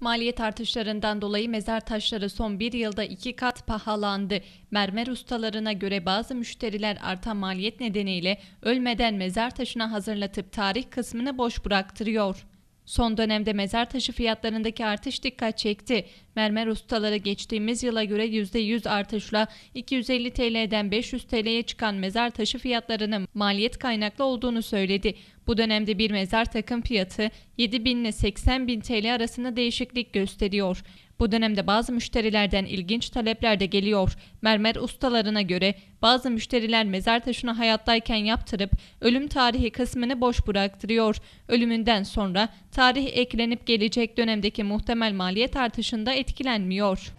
Maliyet artışlarından dolayı mezar taşları son bir yılda iki kat pahalandı. Mermer ustalarına göre bazı müşteriler artan maliyet nedeniyle ölmeden mezar taşına hazırlatıp tarih kısmını boş bıraktırıyor. Son dönemde mezar taşı fiyatlarındaki artış dikkat çekti. Mermer ustaları geçtiğimiz yıla göre %100 artışla 250 TL'den 500 TL'ye çıkan mezar taşı fiyatlarının maliyet kaynaklı olduğunu söyledi. Bu dönemde bir mezar takım fiyatı 7 bin ile 80 bin TL arasında değişiklik gösteriyor. Bu dönemde bazı müşterilerden ilginç talepler de geliyor. Mermer ustalarına göre bazı müşteriler mezar taşını hayattayken yaptırıp ölüm tarihi kısmını boş bıraktırıyor. Ölümünden sonra tarih eklenip gelecek dönemdeki muhtemel maliyet artışında etkilenmiyor.